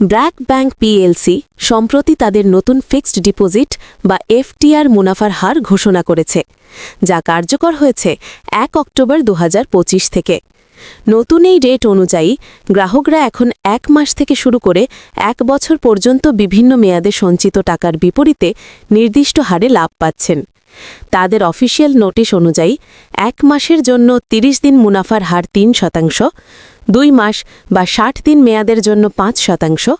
BRAC bank PLC সম্প্রতি তাদের নতুন ফিক্সড ডিপোজিট বা এফটিআর মুনাফার হার ঘোষণা করেছে, যা কার্যকর হয়েছে এক অক্টোবর দু হাজার পঁচিশ থেকে। নতুন এই রেট অনুযায়ী গ্রাহকরা এখন এক মাস থেকে শুরু করে এক বছর পর্যন্ত বিভিন্ন মেয়াদে সঞ্চিত টাকার বিপরীতে নির্দিষ্ট হারে লাভ পাচ্ছেন। তাদের অফিসিয়াল নোটিশ অনুযায়ী, এক মাসের জন্য ৩০ দিন মুনাফার হার তিন শতাংশ, দুই মাস বা ষাট দিন মেয়াদের জন্য পাঁচ শতাংশ,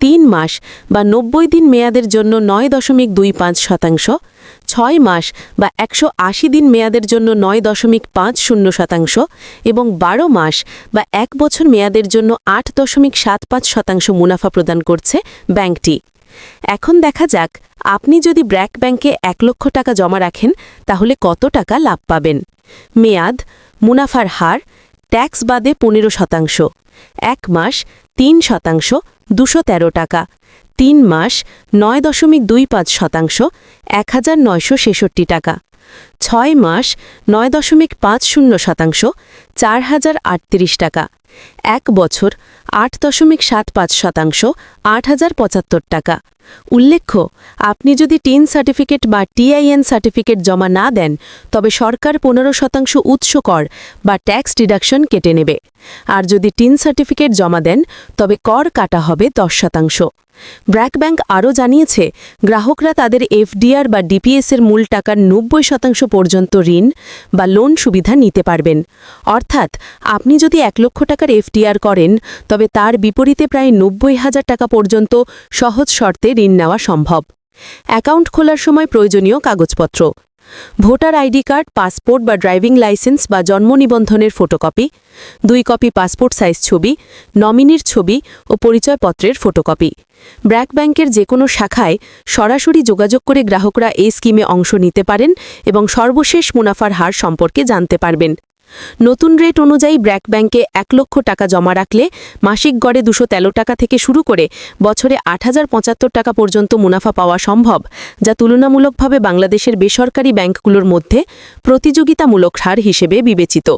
তিন মাস বা নব্বই দিন মেয়াদের জন্য নয় দশমিক দুই পাঁচ শতাংশ, ছয় মাস বা একশো আশি দিন মেয়াদের জন্য নয় দশমিক পাঁচ শূন্য শতাংশ এবং বারো মাস বা এক বছর মেয়াদের জন্য আট দশমিক সাত পাঁচ শতাংশ মুনাফা প্রদান করছে ব্যাংকটি। এখন দেখা যাক, আপনি যদি ব্র্যাক ব্যাংকে এক লক্ষ টাকা জমা রাখেন, তাহলে কত টাকা লাভ পাবেন? মেয়াদ, মুনাফার হার, ট্যাক্স বাদে পনেরো শতাংশ। এক মাস, তিন শতাংশ দুশো টাকা। তিন মাস নয় দশমিক দুই পাঁচ শতাংশ, এক হাজার নয়শো ছেষট্টি টাকা। ছয় মাস নয় দশমিক পাঁচ শূন্য শতাংশ, চার হাজার আটত্রিশ টাকা। এক বছর আট দশমিক সাত পাঁচ শতাংশ, আট হাজার পঁচাত্তর টাকা। উল্লেখ্য, আপনি যদি টিন সার্টিফিকেট বা টিআইএন সার্টিফিকেট জমা না দেন, তবে সরকার পনেরো শতাংশ উৎস কর বা ট্যাক্স ডিডাকশন কেটে নেবে। আর যদি টিন সার্টিফিকেট জমা দেন, তবে কর কাটা হবে দশ শতাংশ। ব্র্যাক ব্যাংক আরও জানিয়েছে, গ্রাহকরা তাদের এফডিআর বা ডিপিএসের মূল টাকার নব্বই শতাংশ পর্যন্ত ঋণ বা লোন সুবিধা নিতে পারবেন। অর্থাৎ, আপনি যদি এক লক্ষ টাকার এফডিআর করেন, তবে তার বিপরীতে প্রায় নব্বই হাজার টাকা পর্যন্ত সহজ শর্তে ঋণ নেওয়া সম্ভব। অ্যাকাউন্ট খোলার সময় প্রয়োজনীয় কাগজপত্র। ভোটার আইডি কার্ড, পাসপোর্ট বা ড্রাইভিং লাইসেন্স বা জন্ম নিবন্ধনের ফটোকপি, দুই কপি পাসপোর্ট সাইজ ছবি, নমিনির ছবি ও পরিচয়পত্রের ফটোকপি। ব্র্যাক ব্যাংকের যে কোনো শাখায় সরাসরি যোগাযোগ করে গ্রাহকরা এই স্কিমে অংশ নিতে পারেন এবং সর্বশেষ মুনাফার হার সম্পর্কে জানতে পারবেন। নতুন রেট অনুযায়ী ব্র্যাক ব্যাংকে এক লক্ষ টাকা জমা রাখলে মাসিক গড়ে দুশো তেরো টাকা থেকে শুরু করে বছরে আট হাজার পঁচাত্তর টাকা পর্যন্ত মুনাফা পাওয়া সম্ভব, যা তুলনামূলকভাবে বাংলাদেশের বেসরকারি ব্যাংকগুলোর মধ্যে প্রতিযোগিতামূলক হার হিসেবে বিবেচিত।